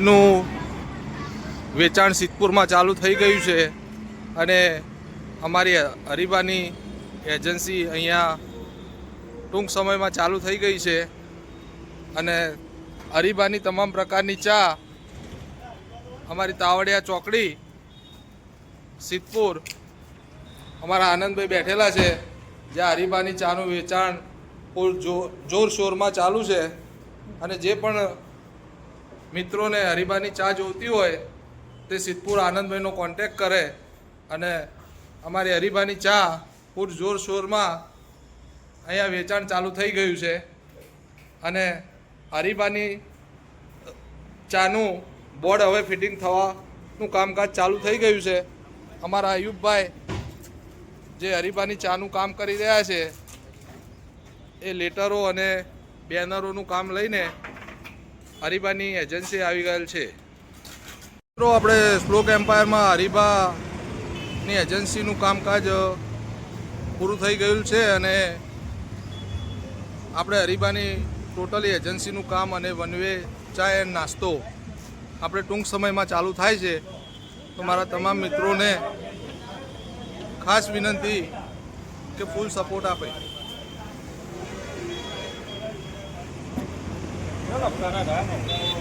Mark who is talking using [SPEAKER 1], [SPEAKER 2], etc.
[SPEAKER 1] નું વેચાણ સિદ્ધપુરમાં ચાલુ થઈ ગયું છે અને અમારી હરીબાની એજન્સી અહીંયા ટૂંક સમયમાં ચાલુ થઈ ગઈ છે અને હરીબાની તમામ પ્રકારની ચા અમારી તાવડિયા ચોકડી, સિદ્ધપુર, અમારા આનંદભાઈ બેઠેલા છે, જ્યાં હરીબાની ચાનું વેચાણ પૂર જોરશોરમાં ચાલુ છે અને જે પણ મિત્રોને હરીબાની ચા જોઈતી હોય, તે સિદ્ધપુર આનંદભાઈનો કોન્ટેક કરે અને અમારી હરીબાની ચા પૂર જોરશોરમાં અહીંયા વેચાણ ચાલુ થઈ ગયું છે. અને હરીબાની ચાનું બોર્ડ હવે ફિટિંગ થવાનું કામકાજ ચાલુ થઈ ગયું છે. અમારા અયુબભાઈ જે હરીબાની ચાનું કામ કરી રહ્યા છે, એ લેટરો અને બેનરોનું કામ લઈને હરીબાની એજન્સી આવી ગયેલ છે. મિત્રો, આપણે સ્લોક એમ્પાયરમાં હરીબાની એજન્સીનું કામકાજ પૂરું થઈ ગયું છે અને આપણે હરીબાની ટોટલી એજન્સીનું કામ અને વનવે ચા એન્ડ નાસ્તો આપણે ટૂંક સમયમાં ચાલુ થાય છે. તો મારા તમામ મિત્રોને ખાસ વિનંતી કે ફૂલ સપોર્ટ આપે.
[SPEAKER 2] ચલો.